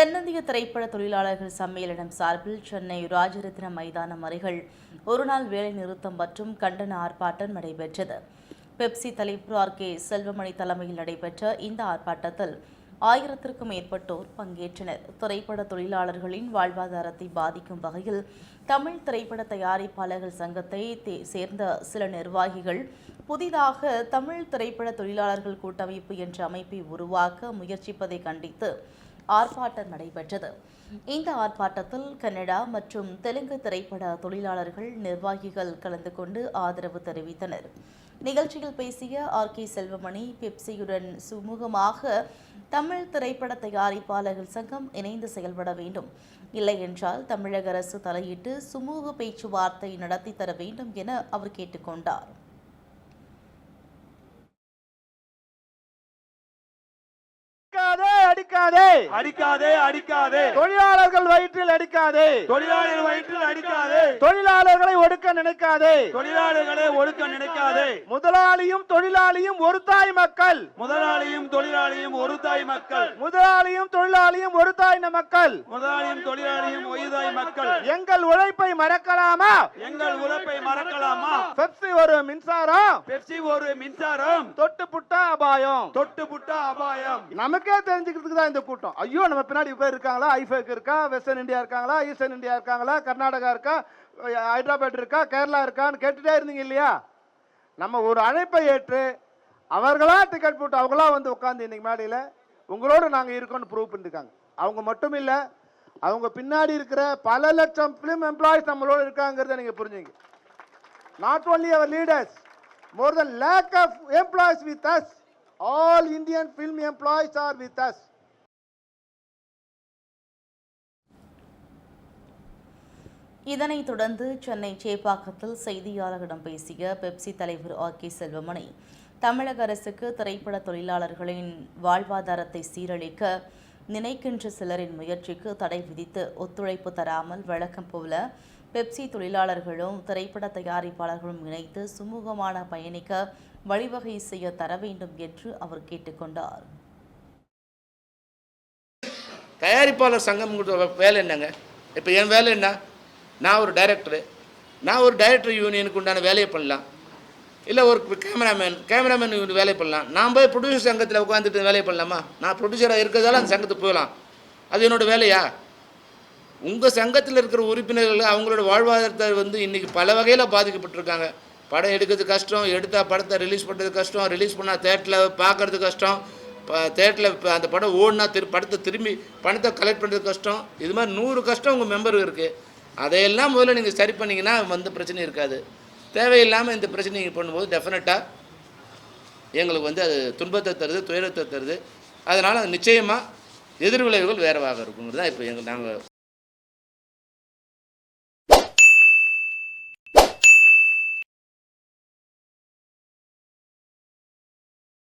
தென்னிந்திய திரைப்பட தொழிலாளர்கள் சம்மேளனம் சார்பில் சென்னை ராஜரத்னம் மைதானம் அருகில் ஒருநாள் வேலை நிறுத்தம் மற்றும் கண்டன ஆர்ப்பாட்டம் நடைபெற்றது. பெப்சி தலைவர் ஆர் கே செல்வமணி தலைமையில் நடைபெற்ற இந்த ஆர்ப்பாட்டத்தில் ஆயிரத்திற்கும் மேற்பட்டோர் பங்கேற்றனர். திரைப்பட தொழிலாளர்களின் வாழ்வாதாரத்தை பாதிக்கும் வகையில் தமிழ் திரைப்பட தயாரிப்பாளர்கள் சங்கத்தை தே- சேர்ந்த சில நிர்வாகிகள் புதிதாக தமிழ் திரைப்பட தொழிலாளர்கள் கூட்டமைப்பு என்ற அமைப்பை உருவாக்க முயற்சிப்பதை கண்டித்து ஆர்ப்பாட்டம் நடைபெற்றது. இந்த ஆர்ப்பாட்டத்தில் கன்னடா மற்றும் தெலுங்கு திரைப்பட தொழிலாளர்கள் நிர்வாகிகள் கலந்து கொண்டு ஆதரவு தெரிவித்தனர். நிகழ்ச்சியில் பேசிய ஆர். கே. செல்வமணி பெப்சியுடன் சுமூகமாக தமிழ் திரைப்பட தயாரிப்பாளர்கள் சங்கம் இணைந்து செயல்பட வேண்டும். இல்லை என்றால் தமிழக அரசு தலையிட்டு சுமூக பேச்சுவார்த்தை நடத்தி தர வேண்டும் என அவர் கேட்டுக்கொண்டார். அடிக்காதே. அடிக்காதே அடிக்காதே. தொழிலாளர்கள் வயிற்றில் அடிக்காதே. தொழிலாளர் வயிற்றில் அடிக்காதே. தொழிலாளர்களை ஒடுக்க நினைக்காதே. தொழிலாளர்களை ஒடுக்க நினைக்காதே. முதலாளியும் தொழிலாளியும் ஒரு தாய் மக்கள். முதலாளியும் தொழிலாளியும் ஒரு தாய் மக்கள். முதலாளியும் தொழிலாளியும் ஒரு தாய் மக்கள். முதலாளியும் தொழிலாளியும் ஒய்தாய் மக்கள். எங்கள் உழைப்பை மறக்கலாமா? எங்கள் உழைப்பை மறக்கலாமா? பெப்சி ஒரு மின்சாரம். பெப்சி ஒரு மின்சாரம். தொட்டு புட்டா அபாயம். தொட்டு புட்டா அபாயம். நமக்கே தெரிஞ்சுக்கிறதுக்கு தான் இந்த கூட்டம். ஐயோ நம்ம பின்னாடி பேர் இருக்காங்களா? ஐஃபேக் இருக்கா? வெஸ்டர்ன் இந்தியா இருக்காங்களா? ஈஸ்டர்ன் இந்தியா இருக்காங்களா? கர்நாடகா இருக்கா? ஹைதராபாத் இருக்கா கேரளா இருக்கான்னு கேட்டுட்டே இருந்தீங்க இல்லையா? நம்ம ஒரு அழைப்பை ஏற்று அவர்களா டிக்கெட் போட்டு அவங்களா வந்து உட்காந்து இன்னைக்கு மேடையில் உங்களோட நாங்கள் இருக்கோம்னு ப்ரூவ் பண்ணிருக்காங்க. அவங்க மட்டும் இல்லை அவங்க பின்னாடி இருக்கிற பல லட்சம் ஃபிலிம் எம்ப்ளாயிஸ் நம்மளோட இருக்காங்கிறத நீங்கள் புரிஞ்சுங்க. Not only our leaders more than lakh of employees with us all Indian film employees are with us இதனைத் தொடர்ந்து சென்னை சேப்பாக்கத்தில் செய்தியாளர்களிடம் பேசிய பெப்சி தலைவர் ஆர் கே செல்வமணி தமிழக அரசுக்கு திரைப்பட தொழிலாளர்களின் வாழ்வாதாரத்தை சீரழிக்க நினைக்கின்ற சிலரின் முயற்சிக்கு தடை விதித்து ஒத்துழைப்பு தராமல் வழக்கம் போல பெப்சி தொழிலாளர்களும் திரைப்பட தயாரிப்பாளர்களும் இணைத்து சுமூகமான பயணிக்க வழிவகை செய்ய தர வேண்டும் என்று அவர் கேட்டுக்கொண்டார் தயாரிப்பாளர் சங்கம் வேலை என்னங்க? இப்போ என் வேலை என்ன? நான் ஒரு டைரக்டரு நான் ஒரு டைரக்டர் யூனியனுக்கு உண்டான வேலையை பண்ணலாம். இல்லை ஒரு கேமராமேன் கேமராமேன் யூனியன் வேலை பண்ணலாம். நான் போய் ப்ரொடியூசர் சங்கத்தில் உட்காந்துட்டு வேலையை பண்ணலாமா? நான் ப்ரொடியூசராக இருக்கிறதால அந்த சங்கத்துக்கு போகலாம். அது என்னோடய வேலையா? உங்கள் சங்கத்தில் இருக்கிற உறுப்பினர்கள் அவங்களோட வாழ்வாதாரத்தை வந்து இன்றைக்கி பல வகையில் பாதிக்கப்பட்டிருக்காங்க. படம் எடுக்கிறது கஷ்டம் எடுத்தால் படத்தை ரிலீஸ் பண்ணுறது கஷ்டம் ரிலீஸ் பண்ணால் தேட்டரில் பார்க்கறது கஷ்டம் தேட்டரில் இப்போ அந்த படம் ஓடினா திரு படத்தை திரும்பி பணத்தை கலெக்ட் பண்ணுறது கஷ்டம். இது மாதிரி நூறு கஷ்டம் உங்கள் மெம்பருக்கு இருக்குது அதையெல்லாம் முதல்ல நீங்கள் சரி பண்ணிங்கன்னா வந்து பிரச்சனை இருக்காது. தேவையில்லாமல் இந்த பிரச்சனை நீங்கள் பண்ணும்போது டெஃபினட்டாக எங்களுக்கு வந்து அது துன்பத்தை தருது துயரத்தை தருது. அதனால் நிச்சயமாக எதிர்விளைவுகள் வேறவாக இருக்குங்கிறது தான் இப்போ எங்கள் நாங்கள்